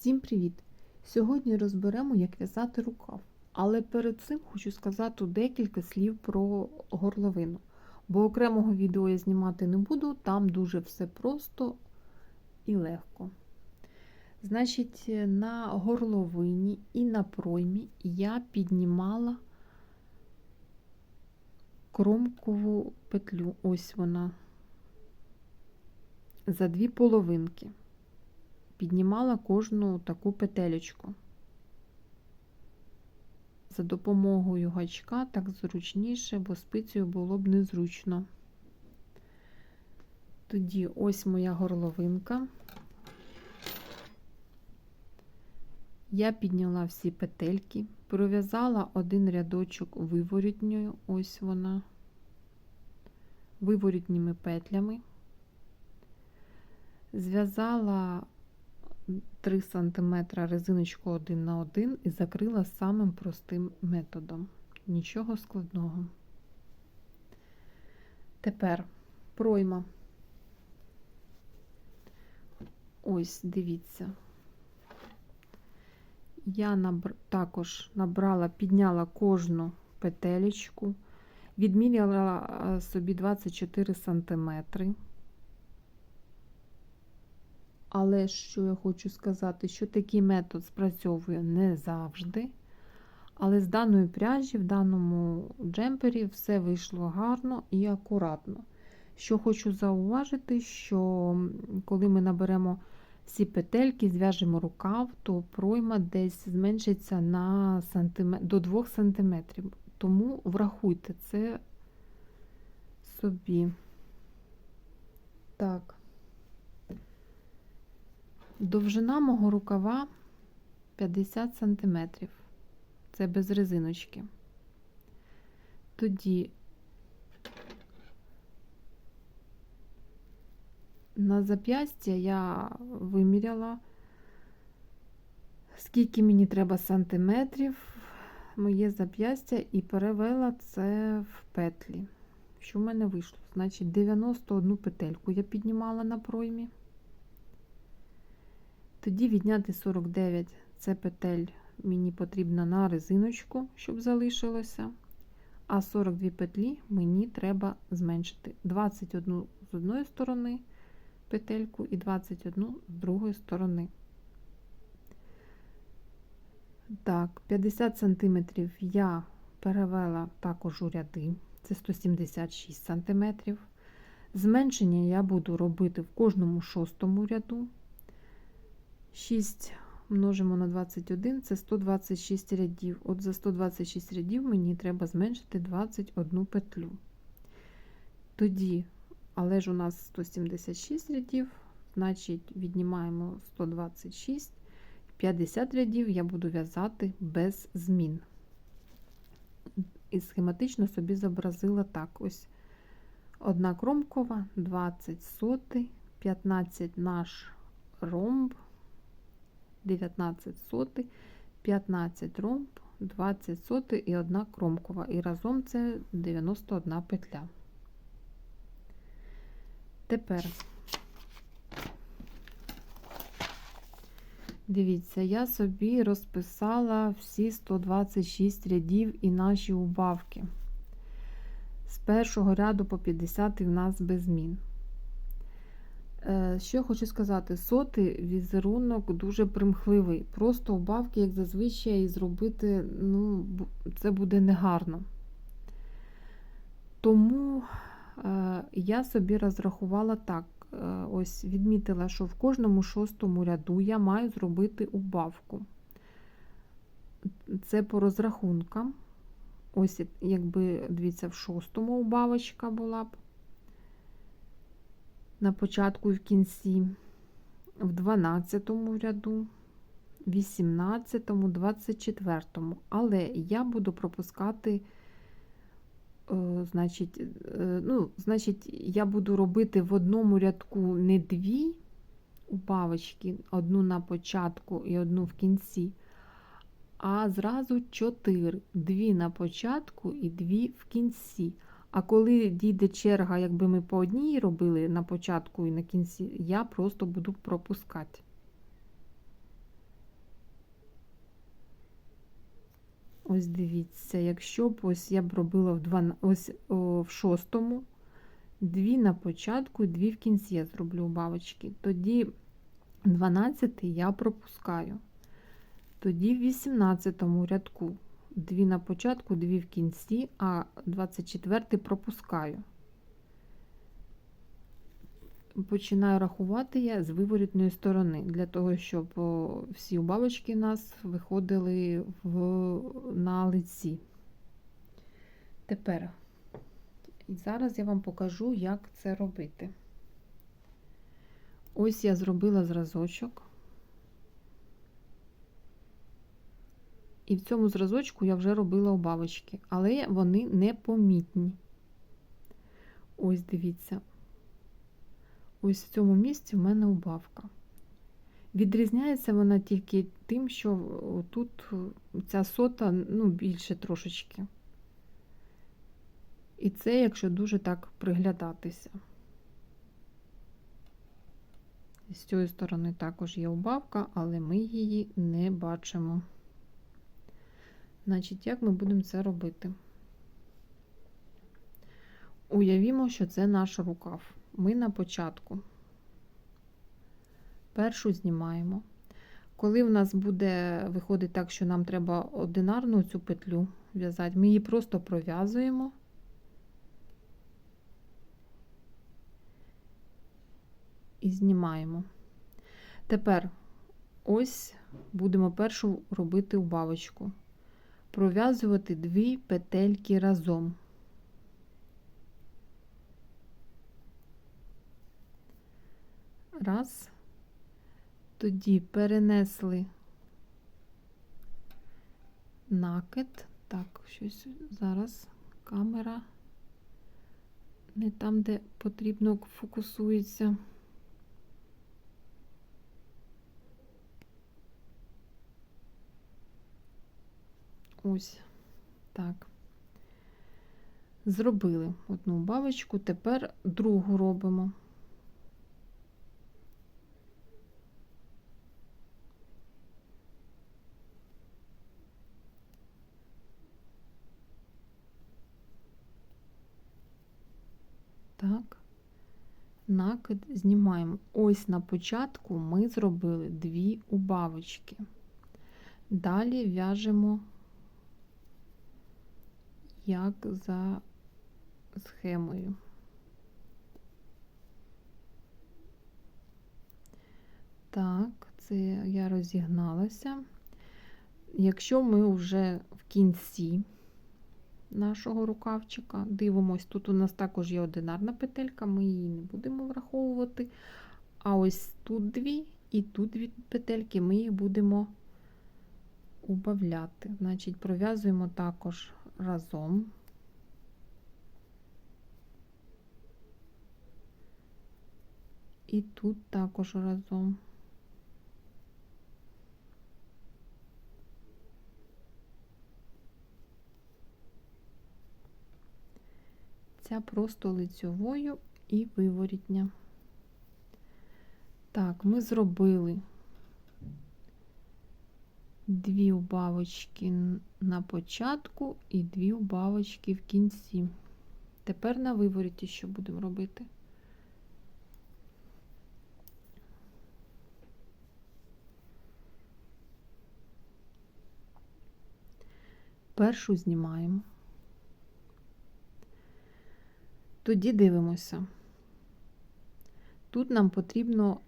Всім привіт! Сьогодні розберемо, як в'язати рукав. Але перед цим хочу сказати декілька слів про горловину. Бо окремого відео я знімати не буду, там дуже все просто і легко. Значить, на горловині і на проймі я піднімала кромкову петлю. Ось вона. За дві половинки піднімала кожну таку петелечку. За допомогою гачка так зручніше, бо спицею було б незручно. Тоді ось моя горловинка. Я підняла всі петельки, пров'язала один рядочок виворітньою, ось вона, виворітніми петлями, зв'язала 3 см резиночку один на один і закрила самим простим методом. Нічого складного. Тепер пройма. Ось, дивіться. Я набр... також набрала, підняла кожну петелечку, відміряла собі 24 сантиметри. Але що я хочу сказати, що такий метод спрацьовує не завжди. Але з даної пряжі, в даному джемпері, все вийшло гарно і акуратно. Що хочу зауважити, що коли ми наберемо всі петельки, зв'яжемо рукав, то пройма десь зменшиться на сантиметр, до 2 см. Тому врахуйте це собі. Так. Довжина мого рукава 50 см. Це без резиночки. Тоді на зап'ястя я виміряла, скільки мені треба сантиметрів, моє зап'ястя, і перевела це в петлі. Що в мене вийшло? Значить, 91 петельку я піднімала на проймі. Тоді відняти 49 це петель мені потрібно на резиночку, щоб залишилося. А 42 петлі мені треба зменшити 21 з одної сторони петельку і 21 з другої сторони. Так, 50 см я перевела також у ряди, це 176 см. Зменшення я буду робити в кожному шостому ряду. 6 множимо на 21 це 126 рядів. От за 126 рядів мені треба зменшити 21 петлю. Тоді, але ж у нас 176 рядів, значить, віднімаємо 126, 50 рядів я буду в'язати без змін. І схематично собі зобразила так: ось одна кромкова, 20 сотий, 15 наш ромб. 19 сотий, 15 ромб, 20 сотий і одна кромкова. І разом це 91 петля. Тепер, дивіться, я собі розписала всі 126 рядів і наші убавки. З першого ряду по 50 в нас без змін. Е, що хочу сказати, сотий візерунок дуже примхливий. Просто убавки, як зазвичай, зробити ну, це буде негарно. Тому е, я собі розрахувала так: е, ось відмітила, що в кожному шостому ряду я маю зробити убавку. Це по розрахункам. Ось, якби, дивіться, в шостому убавочка була б на початку і в кінці, в 12 ряду, 18, 24. Але я буду пропускати, е, значить, е, ну, значить, я буду робити в одному рядку не дві убавочки, одну на початку і одну в кінці. А зразу чотири. Дві на початку і дві в кінці. А коли дійде черга, якби ми по одній робили на початку і на кінці, я просто буду пропускати. Ось дивіться, якщо б ось я б робила в два, ось о, в шостому, дві на початку дві в кінці я зроблю бабочки. Тоді 12 я пропускаю. Тоді в 18 рядку дві на початку, дві в кінці, а 24 пропускаю. Починаю рахувати я з виворітної сторони, для того, щоб всі бабочки у нас виходили в, на лиці. Тепер, зараз я вам покажу, як це робити. Ось я зробила зразочок. І в цьому зразочку я вже робила убавочки, але вони непомітні. Ось дивіться. Ось в цьому місці в мене убавка. Відрізняється вона тільки тим, що тут ця сота ну, більше трошечки. І це, якщо дуже так приглядатися. З цієї сторони також є убавка, але ми її не бачимо. Значить, як ми будемо це робити? Уявімо, що це наш рукав. Ми на початку першу знімаємо. Коли в нас буде виходить так, що нам треба одинарну цю петлю в'язати, ми її просто пров'язуємо. І знімаємо. Тепер ось будемо першу робити убавочку пров'язувати дві петельки разом. Раз, тоді перенесли накид. Так, щось зараз камера не там, де потрібно фокусується. Ось так. Зробили одну бабочку, тепер другу робимо. Так, накид знімаємо. Ось на початку ми зробили дві убавочки. Далі в'яжемо як за схемою. Так, це я розігналася. Якщо ми вже в кінці нашого рукавчика дивимось, тут у нас також є одинарна петелька, ми її не будемо враховувати. А ось тут дві і тут дві петельки, ми їх будемо убавляти. Значить, пров'язуємо також разом. І тут також разом. Ця просто лицьовою і виворітня. Так, ми зробили дві убавочки на початку і дві убавочки в кінці. Тепер на вивороті що будемо робити? Першу знімаємо. Тоді дивимося. Тут нам потрібно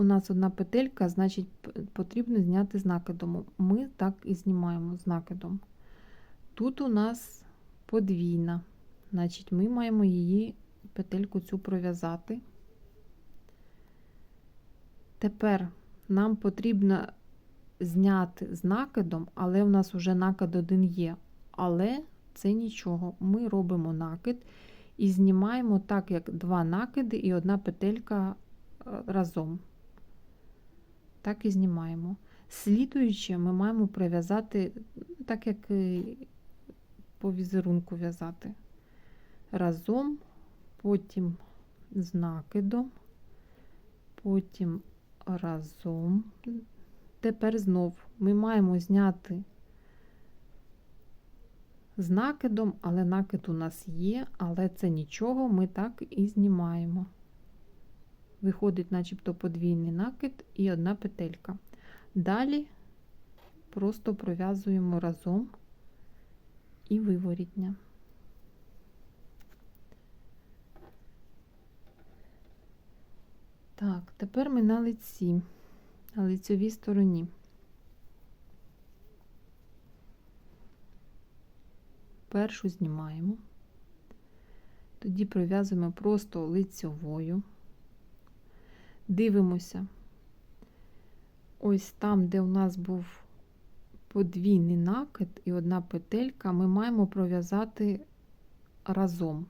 у нас одна петелька, значить, потрібно зняти з накидом. Ми так і знімаємо з накидом. Тут у нас подвійна, значить, ми маємо її петельку цю пров'язати. Тепер нам потрібно зняти з накидом, але у нас вже накид один є. Але це нічого. Ми робимо накид і знімаємо так, як два накиди і одна петелька е, разом так і знімаємо. Слідуючи, ми маємо прив'язати, так як по візерунку в'язати. Разом, потім з накидом, потім разом. Тепер знов ми маємо зняти з накидом, але накид у нас є, але це нічого, ми так і знімаємо. Виходить, начебто, подвійний накид і одна петелька. Далі просто пров'язуємо разом і виворітня. Так, тепер ми на лиці, на лицьовій стороні. Першу знімаємо, тоді пров'язуємо просто лицьовою, дивимося, ось там, де у нас був подвійний накид і одна петелька, ми маємо пров'язати разом.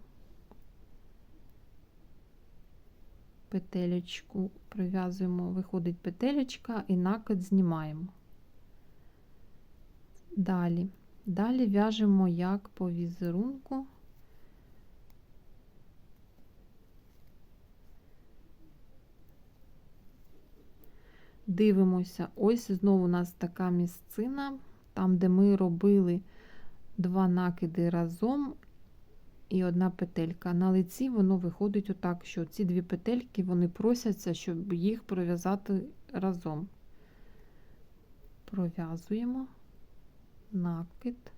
Петелечку прив'язуємо, виходить петелечка і накид знімаємо. Далі. Далі в'яжемо як по візерунку. Дивимося, ось знову у нас така місцина, там, де ми робили два накиди разом і одна петелька. На лиці воно виходить отак, що ці дві петельки вони просяться, щоб їх пров'язати разом. Пров'язуємо накид.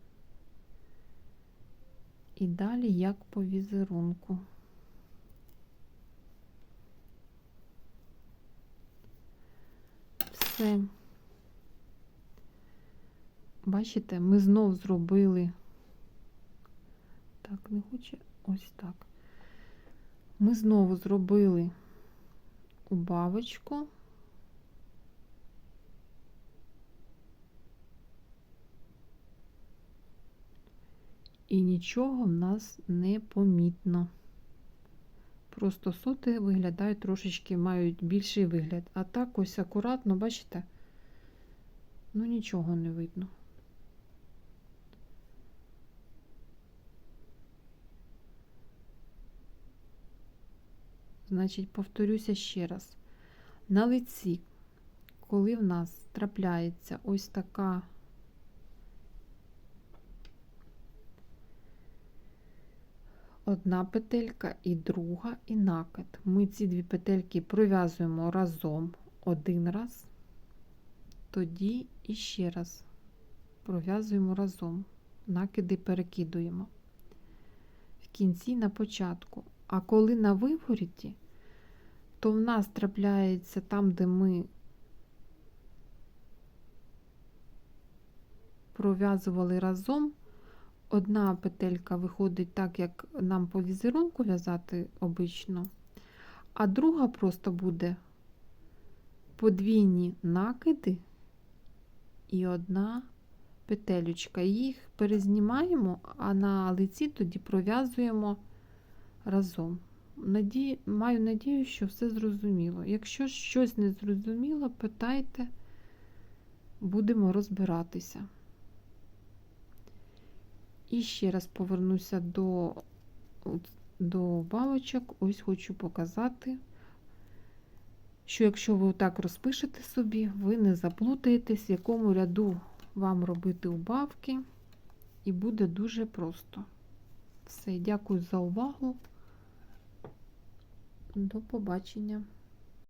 І далі як по візерунку. Все. Бачите, ми знов зробили, так, не хоче, ось так. Ми знову зробили убавочку. І нічого в нас не помітно. Просто соти виглядають трошечки, мають більший вигляд. А так ось акуратно, бачите? Ну, нічого не видно. Значить, повторюся ще раз. На лиці, коли в нас трапляється ось така одна петелька і друга, і накид. Ми ці дві петельки пров'язуємо разом один раз, тоді і ще раз пров'язуємо разом, накиди перекидуємо. В кінці на початку. А коли на виворіті, то в нас трапляється там, де ми пров'язували разом, одна петелька виходить так, як нам по візерунку в'язати обично, а друга просто буде подвійні накиди і одна петелючка. Їх перезнімаємо, а на лиці тоді пров'язуємо разом. Наді... Маю надію, що все зрозуміло. Якщо щось не зрозуміло, питайте, будемо розбиратися. І ще раз повернуся до, до бабочок. Ось хочу показати, що якщо ви так розпишете собі, ви не заплутаєтесь, в якому ряду вам робити убавки, і буде дуже просто. Все, дякую за увагу. До побачення.